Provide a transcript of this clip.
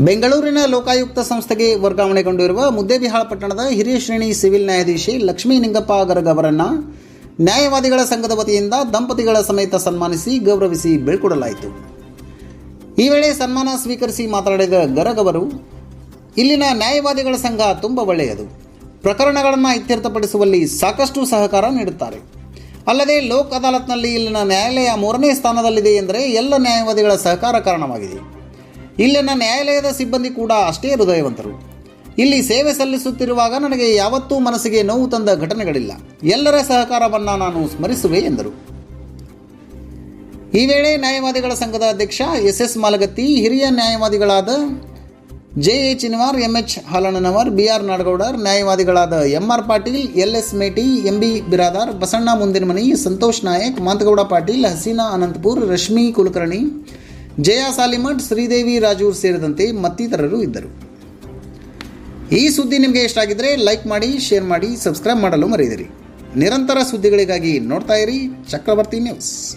ಬೆಂಗಳೂರಿನ ಲೋಕಾಯುಕ್ತ ಸಂಸ್ಥೆಗೆ ವರ್ಗಾವಣೆಗೊಂಡಿರುವ ಮುದ್ದೇಬಿಹಾಳ ಪಟ್ಟಣದ ಹಿರಿಯ ಶ್ರೇಣಿ ಸಿವಿಲ್ ನ್ಯಾಯಾಧೀಶಿ ಲಕ್ಷ್ಮೀ ನಿಂಗಪ್ಪ ಗರಗ್ ಅವರನ್ನು ನ್ಯಾಯವಾದಿಗಳ ಸಂಘದ ವತಿಯಿಂದ ದಂಪತಿಗಳ ಸಮೇತ ಸನ್ಮಾನಿಸಿ ಗೌರವಿಸಿ ಬೀಳ್ಕೊಡಲಾಯಿತು. ಈ ವೇಳೆ ಸನ್ಮಾನ ಸ್ವೀಕರಿಸಿ ಮಾತನಾಡಿದ ಗರಗ್ ಅವರು, ಇಲ್ಲಿನ ನ್ಯಾಯವಾದಿಗಳ ಸಂಘ ತುಂಬ ಒಳ್ಳೆಯದು. ಪ್ರಕರಣಗಳನ್ನು ಇತ್ಯರ್ಥಪಡಿಸುವಲ್ಲಿ ಸಾಕಷ್ಟು ಸಹಕಾರ ನೀಡುತ್ತಾರೆ. ಅಲ್ಲದೆ ಲೋಕ್ ಅದಾಲತ್ನಲ್ಲಿ ಇಲ್ಲಿನ ನ್ಯಾಯಾಲಯ ಮೂರನೇ ಸ್ಥಾನದಲ್ಲಿದೆ ಎಂದರೆ ಎಲ್ಲ ನ್ಯಾಯವಾದಿಗಳ ಸಹಕಾರ ಕಾರಣವಾಗಿದೆ. ಇಲ್ಲಿನ ನ್ಯಾಯಾಲಯದ ಸಿಬ್ಬಂದಿ ಕೂಡ ಅಷ್ಟೇ ಹೃದಯವಂತರು. ಇಲ್ಲಿ ಸೇವೆ ಸಲ್ಲಿಸುತ್ತಿರುವಾಗ ನನಗೆ ಯಾವತ್ತೂ ಮನಸ್ಸಿಗೆ ನೋವು ತಂದ ಘಟನೆಗಳಿಲ್ಲ. ಎಲ್ಲರ ಸಹಕಾರವನ್ನು ನಾನು ಸ್ಮರಿಸುವೆ ಎಂದರು. ಈ ವೇಳೆ ನ್ಯಾಯವಾದಿಗಳ ಸಂಘದ ಅಧ್ಯಕ್ಷ ಎಸ್ ಎಸ್ ಮಾಲಗತ್ತಿ, ಹಿರಿಯ ನ್ಯಾಯವಾದಿಗಳಾದ J A Chinwar M H Halannanavar, B R Nadagoudar, ನ್ಯಾಯವಾದಿಗಳಾದ M R Patil, L S Meti, M B Biradar, Basanna Mundinamani, Santosh Nayak, Mantagouda Patil, Haseena Anantapur, Rashmi Kulkarni Jaya Salimath Sridevi, Rajur ಸೇರಿದಂತೆ ಮತ್ತಿತರರು ಇದ್ದರು. ಈ ಸುದ್ದಿ ನಿಮಗೆ ಇಷ್ಟ ಆಗಿದ್ರೆ like ಮಾಡಿ, share ಮಾಡಿ, ಸಬ್ಸ್ಕ್ರೈಬ್ ಮಾಡಲು ಮರೆಯದಿರಿ. ನಿರಂತರ ಸುದ್ದಿಗಳಿಗಾಗಿ ನೋಡ್ತಾ ಇರಿ ಚಕ್ರವರ್ತಿ ನ್ಯೂಸ್.